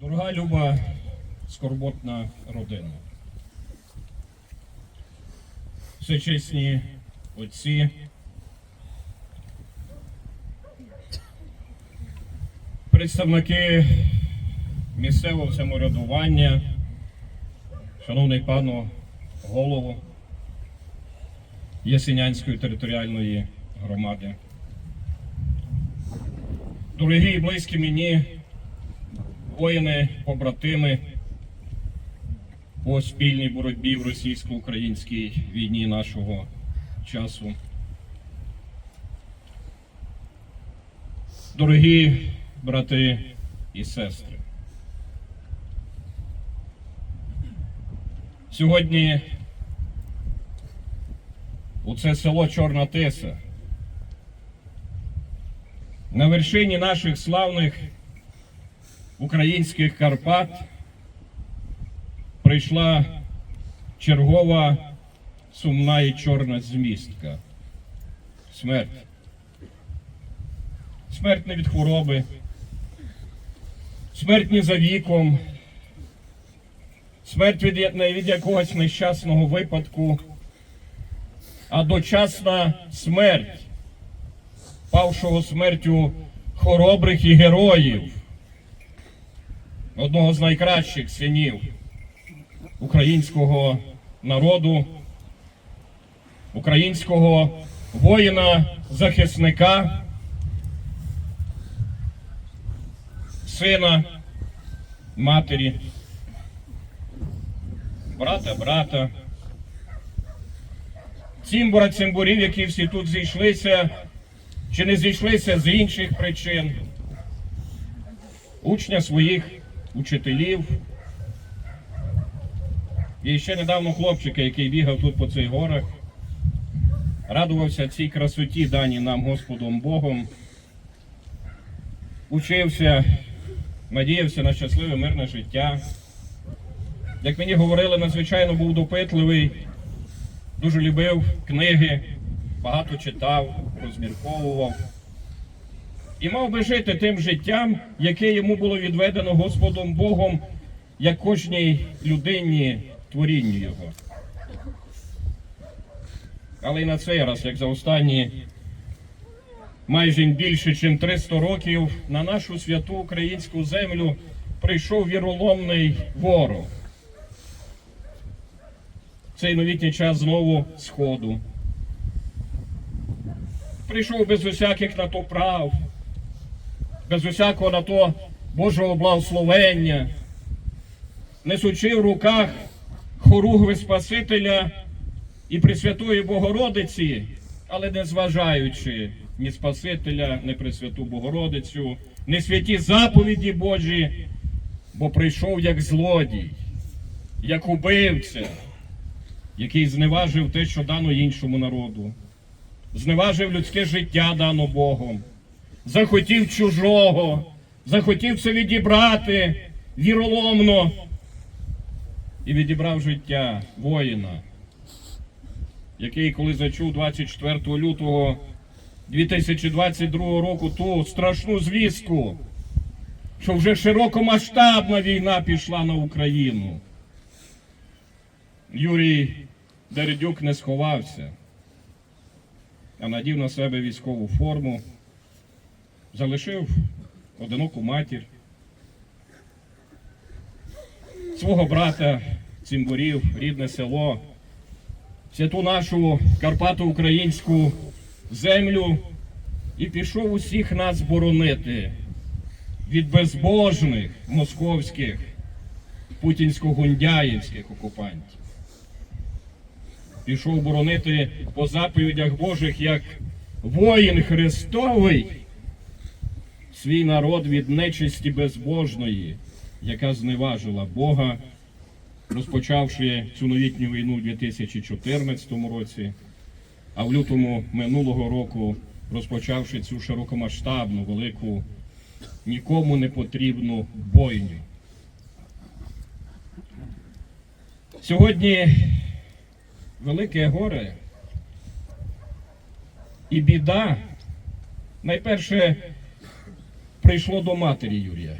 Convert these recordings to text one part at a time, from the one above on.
Дорога люба скорботна родина. Всечесні отці, представники місцевого самоврядування, шановний пану голову Ясенянської територіальної громади. Дорогі і близькі мені воїни, побратими по спільній боротьбі в російсько-українській війні нашого часу. Дорогі брати і сестри. Сьогодні у це село Чорна Теса на вершині наших славних українських Карпат прийшла чергова сумна і чорна змістка. Смерть. Смерть не від хвороби, смерть не за віком, смерть від, не від якогось нещасного випадку, а дочасна смерть, павшого смертю хоробрих і героїв одного з найкращих синів українського народу, українського воїна-захисника, сина, матері, брата, брата. Цімбура, цимбурів, які всі тут зійшлися, чи не зійшлися з інших причин, учня своїх учителів. І ще недавно хлопчика, який бігав тут по цих горах, радувався цій красоті, дані нам Господом Богом, учився, надіявся на щасливе мирне життя. Як мені говорили, надзвичайно був допитливий, дуже любив книги, багато читав, розмірковував. І мав би жити тим життям, яке йому було відведено Господом Богом, як кожній людині творінню Його. Але й на цей раз, як за останні майже більше, ніж 300 років, на нашу святу українську землю прийшов віроломний ворог. Цей новітній час знову сходу. Прийшов без усяких на то прав, без усякого на то Божого благословення, несучи в руках хоругви Спасителя і Пресвятої Богородиці, але не зважаючи ні Спасителя, ні Пресвяту Богородицю, ні святі заповіді Божі, бо прийшов як злодій, як убивця, який зневажив те, що дано іншому народу, зневажив людське життя дано Богом захотів чужого, захотів це відібрати віроломно і відібрав життя воїна, який, коли зачув 24 лютого 2022 року ту страшну звістку, що вже широкомасштабна війна пішла на Україну. Юрій Дердюк не сховався, а надів на себе військову форму залишив одиноку матір, свого брата Цимбурів, рідне село, святу нашу Карпато-Українську землю і пішов усіх нас боронити від безбожних московських путінсько-гундяївських окупантів. Пішов боронити по заповідях Божих як воїн Христовий свій народ від нечисті безбожної, яка зневажила Бога, розпочавши цю новітню війну у 2014 році, а в лютому минулого року розпочавши цю широкомасштабну, велику, нікому не потрібну бойню. Сьогодні велике горе і біда найперше прийшло до матері Юрія.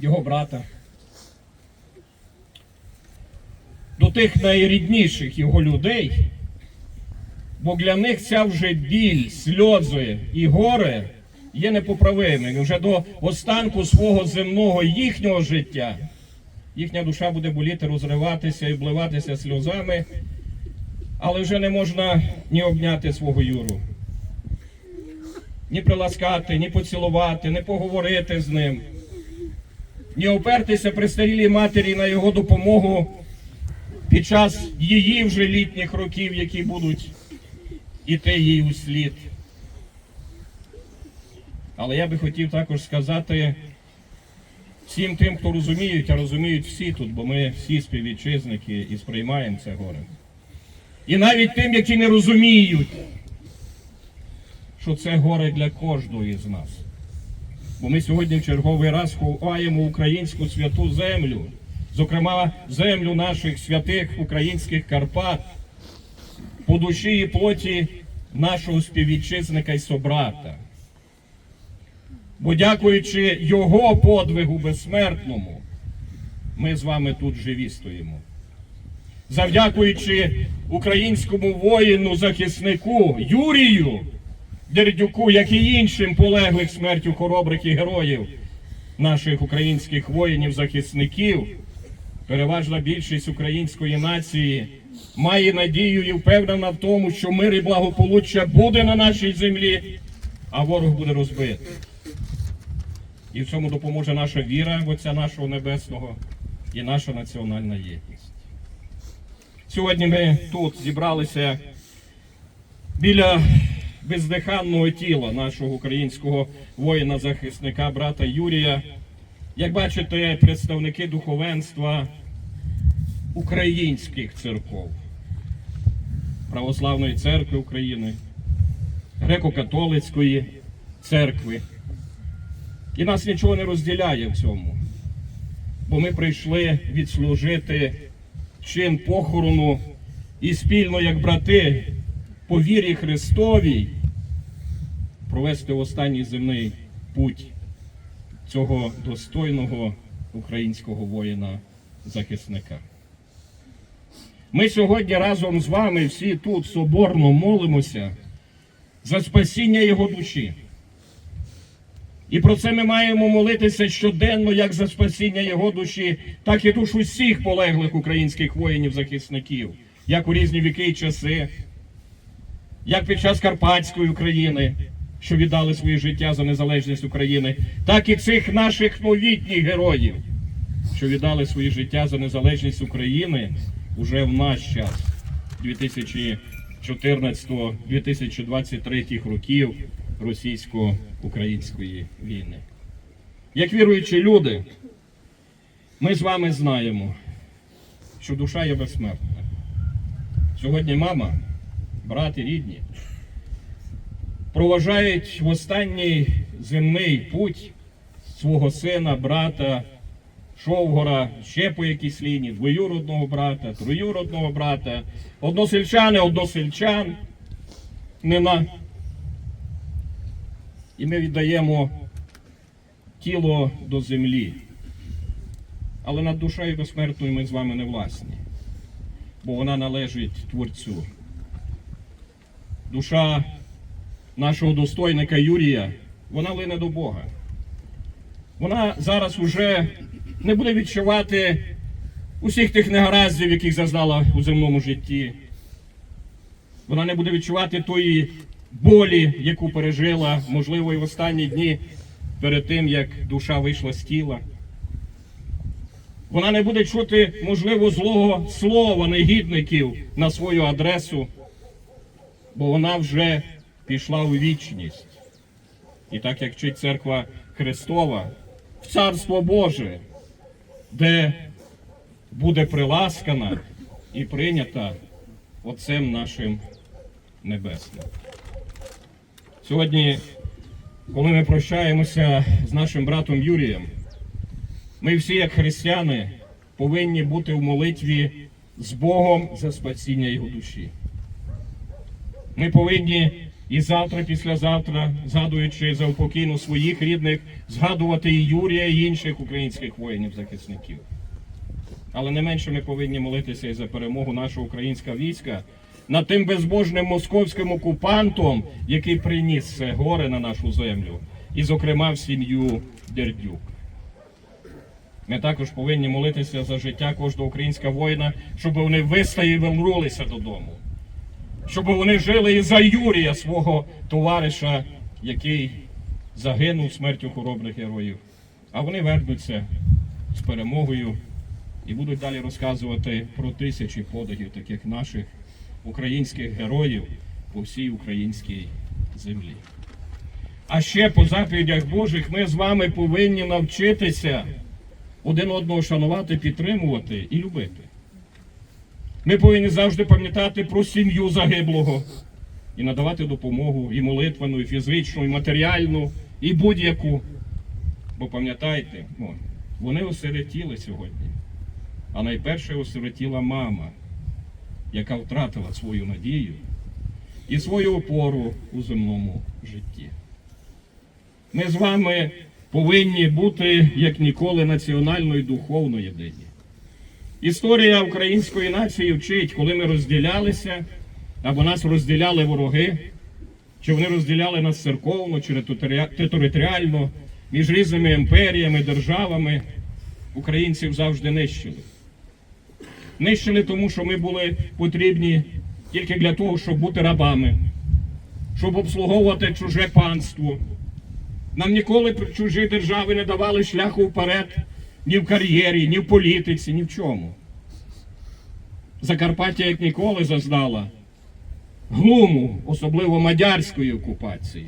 його брата, до тих найрідніших його людей, бо для них ця вже біль, сльози і горе є непоправимим. Вже до останку свого земного їхнього життя їхня душа буде боліти, розриватися і обливатися сльозами, але вже не можна ні обняти свого Юру, ні приласкати, ні поцілувати, ні поговорити з ним, ні опертися при старілій матері на його допомогу під час її вже літніх років, які будуть іти їй у слід. Але я би хотів також сказати всім тим, хто розуміють, а розуміють всі тут, бо ми всі співвітчизники і сприймаємо це горе. І навіть тим, які не розуміють, що це горе для кожного з нас. Бо ми сьогодні в черговий раз ховаємо українську святу землю, зокрема землю наших святих українських Карпат, по душі і плоті нашого співвітчизника і собрата. Бо дякуючи його подвигу безсмертному, ми з вами тут живі стоїмо. Завдякуючи українському воїну, захиснику Юрію Дердюку, як і іншим полеглих смертю хоробрих і героїв наших українських воїнів-захисників, переважна більшість української нації має надію і впевнена в тому, що мир і благополуччя буде на нашій землі, а ворог буде розбитий. І в цьому допоможе наша віра в Отця нашого Небесного і наша національна єдність. Сьогодні ми тут зібралися біля бездиханного тіла нашого українського воїна-захисника, брата Юрія. Як бачите, представники духовенства українських церков, Православної церкви України, Греко-католицької церкви. І нас нічого не розділяє в цьому. Бо ми прийшли відслужити чин похорону і спільно, як брати, по вірі Христовій, провести останній земний путь цього достойного українського воїна-захисника. Ми сьогодні разом з вами всі тут соборно молимося за спасіння його душі. І про це ми маємо молитися щоденно, як за спасіння його душі, так і душ усіх полеглих українських воїнів-захисників, як у різні віки і часи, як під час Карпатської України, що віддали своє життя за незалежність України, так і цих наших новітніх героїв, що віддали своє життя за незалежність України уже в наш час 2014-2023 років російсько-української війни. Як віруючі люди, ми з вами знаємо, що душа є безсмертна. Сьогодні мама, брат і рідні проважають в останній земний путь свого сина, брата, Шовгора, ще по якійсь лінії, двоюродного брата, троюродного брата, односельчани, односельчан. Нина. І ми віддаємо тіло до землі. Але над душею безсмертною ми з вами не власні, бо вона належить Творцю. Душа нашого достойника Юрія, вона лине до Бога. Вона зараз уже не буде відчувати усіх тих негараздів, яких зазнала у земному житті. Вона не буде відчувати тої болі, яку пережила, можливо, і в останні дні перед тим, як душа вийшла з тіла. Вона не буде чути, можливо, злого слова негідників на свою адресу, бо вона вже пішла у вічність. І так як вчить церква Христова, в Царство Боже, де буде приласкана і прийнята Отцем нашим Небесним. Сьогодні, коли ми прощаємося з нашим братом Юрієм, ми всі, як християни, повинні бути в молитві з Богом за спасіння його душі. Ми повинні І завтра, післязавтра, згадуючи за упокійну своїх рідних, згадувати і Юрія, і інших українських воїнів-захисників. Але не менше ми повинні молитися і за перемогу нашого українського війська над тим безбожним московським окупантом, який приніс це горе на нашу землю, і, зокрема, в сім'ю Дердюк. Ми також повинні молитися за життя кожного українського воїна, щоб вони вистояли вернулися додому. Щоб вони жили і за Юрія, свого товариша, який загинув смертю хоробрих героїв. А вони вернуться з перемогою і будуть далі розказувати про тисячі подвигів таких наших українських героїв по всій українській землі. А ще по заповідях Божих ми з вами повинні навчитися один одного шанувати, підтримувати і любити. Ми повинні завжди пам'ятати про сім'ю загиблого і надавати допомогу і молитвену, і фізичну, і матеріальну, і будь-яку. Бо пам'ятайте, вони осиротіли сьогодні. А найперше осиротіла мама, яка втратила свою надію і свою опору у земному житті. Ми з вами повинні бути як ніколи національно і духовно єдині. Історія української нації вчить, коли ми розділялися, або нас розділяли вороги, чи вони розділяли нас церковно, чи територіально, між різними імперіями, державами, українців завжди нищили. Нищили тому, що ми були потрібні тільки для того, щоб бути рабами, щоб обслуговувати чуже панство. Нам ніколи чужі держави не давали шляху вперед ні в кар'єрі, ні в політиці, ні в чому. Закарпаття як ніколи зазнала глуму, особливо мадярської окупації.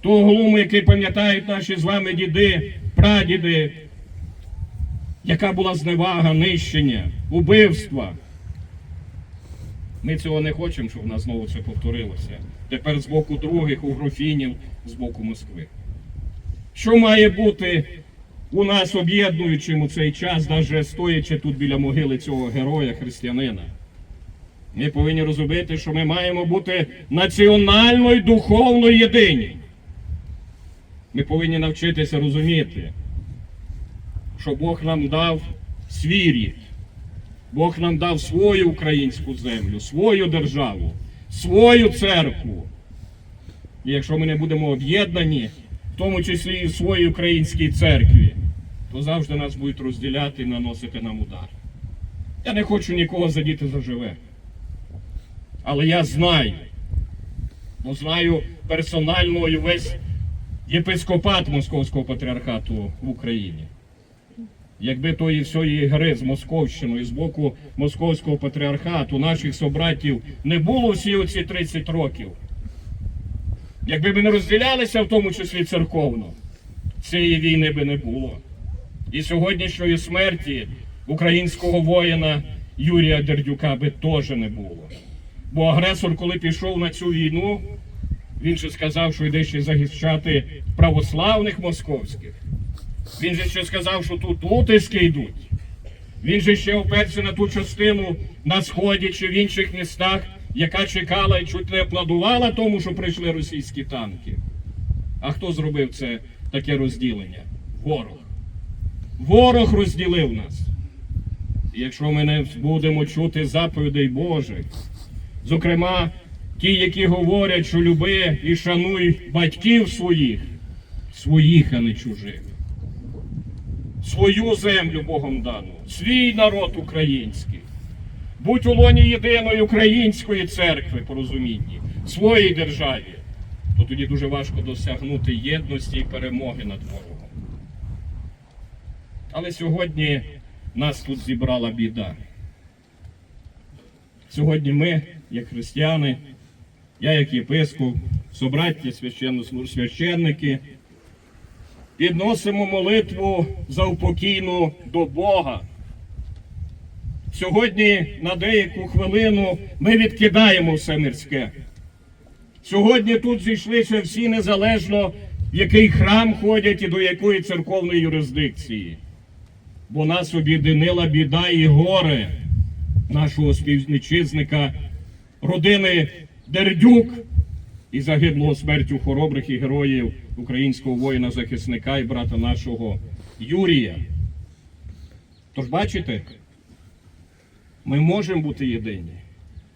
Того глуму, який пам'ятають наші з вами діди, прадіди, яка була зневага, нищення, убивства. Ми цього не хочемо, щоб в нас знову це повторилося. Тепер з боку других угрофінів, з боку Москви. Що має бути у нас об'єднуючим у цей час, навіть стоячи тут біля могили цього героя християнина? Ми повинні розуміти, що ми маємо бути національно і єдині. Ми повинні навчитися розуміти, що Бог нам дав свій рід, Бог нам дав свою українську землю, свою державу, свою церкву. І якщо ми не будемо об'єднані, в тому числі і в своїй українській церкві, то завжди нас будуть розділяти і наносити нам удар. Я не хочу нікого задіти заживе. Але я знаю, бо знаю персонально і весь єпископат Московського патріархату в Україні. Якби тої всієї гри з Московщиною, з боку Московського патріархату, наших собратів не було всі оці 30 років. Якби ми не розділялися, в тому числі церковно, цієї війни би не було. І сьогоднішньої смерті українського воїна Юрія Дердюка би теж не було. Бо агресор, коли пішов на цю війну, він же сказав, що йде ще захищати православних московських. Він же ще сказав, що тут утиски йдуть. Він же ще оперся на ту частину на сході чи в інших містах, яка чекала і чуть не аплодувала тому, що прийшли російські танки. А хто зробив це таке розділення? Ворог. Ворог розділив нас. І якщо ми не будемо чути заповідей Божих, зокрема, ті, які говорять, що люби і шануй батьків своїх, своїх, а не чужих. Свою землю Богом дану, свій народ український. Будь у лоні єдиної української церкви по розумінні, своїй державі, то тоді дуже важко досягнути єдності і перемоги над ворогом. Але сьогодні нас тут зібрала біда. Сьогодні ми, як християни, я як єпископ, собраття священники, підносимо молитву за упокійну до Бога. Сьогодні на деяку хвилину ми відкидаємо все мирське. Сьогодні тут зійшлися всі незалежно, в який храм ходять і до якої церковної юрисдикції. Бо нас об'єднила біда і горе нашого співвітчизника, родини Дердюк, і загиблого смертю хоробрих і героїв українського воїна-захисника і брата нашого Юрія. Тож бачите, ми можемо бути єдині.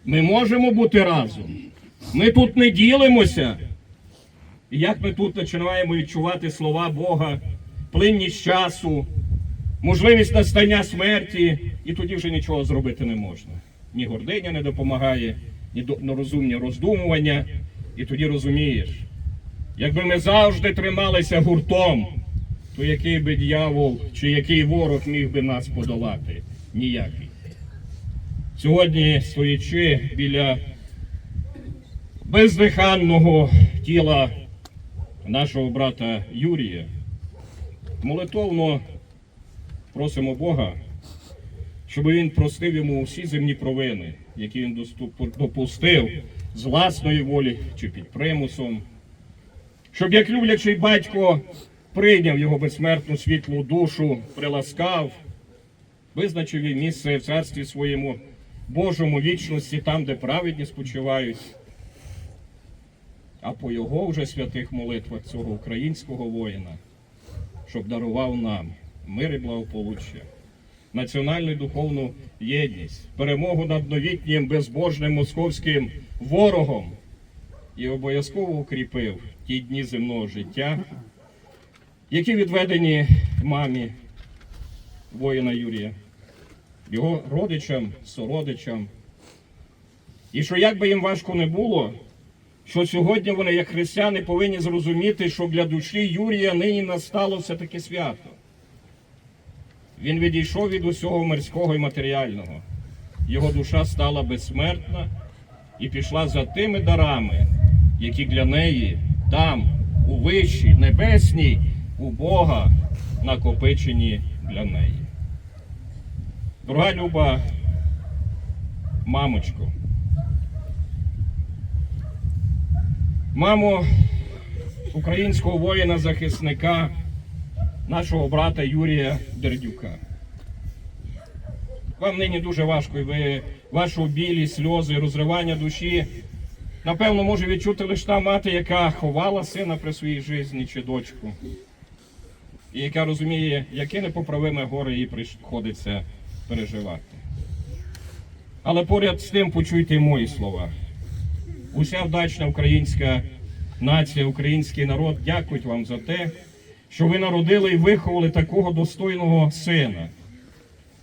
Ми можемо бути разом. Ми тут не ділимося. І як ми тут починаємо відчувати слова Бога, плинність часу, можливість настання смерті, і тоді вже нічого зробити не можна. Ні гординя не допомагає, ні розумні роздумування. І тоді розумієш, якби ми завжди трималися гуртом, то який би дьявол чи який ворог міг би нас подолати? Ніякий. Сьогодні, стоячи біля бездиханного тіла нашого брата Юрія, молитовно просимо Бога, щоб він простив йому усі земні провини, які він допустив з власної волі чи під примусом, щоб як люблячий батько прийняв його безсмертну світлу душу, приласкав, визначив їй місце в царстві своєму Божому вічності, там, де праведні спочивають. А по його вже святих молитвах цього українського воїна, щоб дарував нам мир і благополуччя, національну і духовну єдність, перемогу над новітнім безбожним московським ворогом і обов'язково укріпив ті дні земного життя, які відведені мамі воїна Юрія, його родичам, сородичам. І що як би їм важко не було, що сьогодні вони, як християни, повинні зрозуміти, що для душі Юрія нині настало все-таки свято. Він відійшов від усього мирського і матеріального. Його душа стала безсмертна і пішла за тими дарами, які для неї там, у вищій, небесній, у Бога накопичені для неї. Дорога Люба, мамочко, мамо українського воїна-захисника, нашого брата Юрія Дердюка. Вам нині дуже важко, і ви вашу білі сльози, розривання душі. Напевно, може відчути лише та мати, яка ховала сина при своїй житті чи дочку. І яка розуміє, яке непоправиме горе їй приходиться переживати. Але поряд з тим почуйте й мої слова. Уся вдачна українська нація, український народ дякують вам за те, що ви народили і виховали такого достойного сина,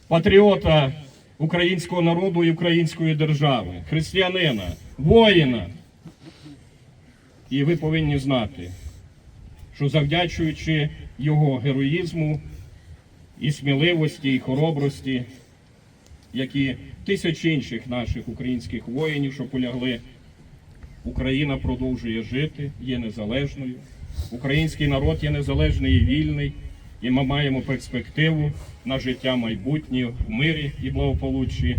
патріота українського народу і української держави, християнина, воїна. І ви повинні знати, що завдячуючи його героїзму і сміливості, і хоробрості, як і тисяч інших наших українських воїнів, що полягли, Україна продовжує жити, є незалежною. Український народ є незалежний і вільний, і ми маємо перспективу на життя майбутнє в мирі і благополуччі.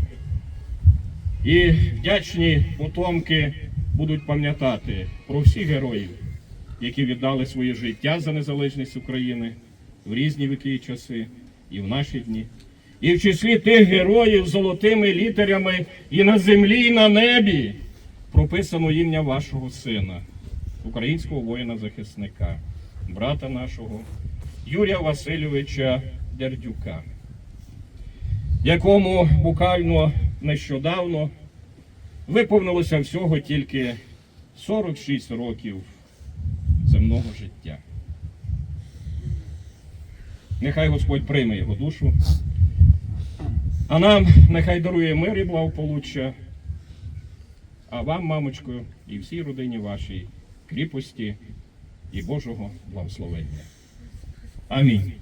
І вдячні потомки будуть пам'ятати про всіх героїв, які віддали своє життя за незалежність України в різні віки і часи, і в наші дні. І в числі тих героїв золотими літерями і на землі, і на небі прописано ім'я вашого сина, українського воїна-захисника, брата нашого Юрія Васильовича Дердюка, якому буквально нещодавно виповнилося всього тільки 46 років земного життя. Нехай Господь прийме його душу, а нам нехай дарує мир і благополуччя, а вам, мамочко, і всій родині вашій кріпості і Божого благословення. Амінь.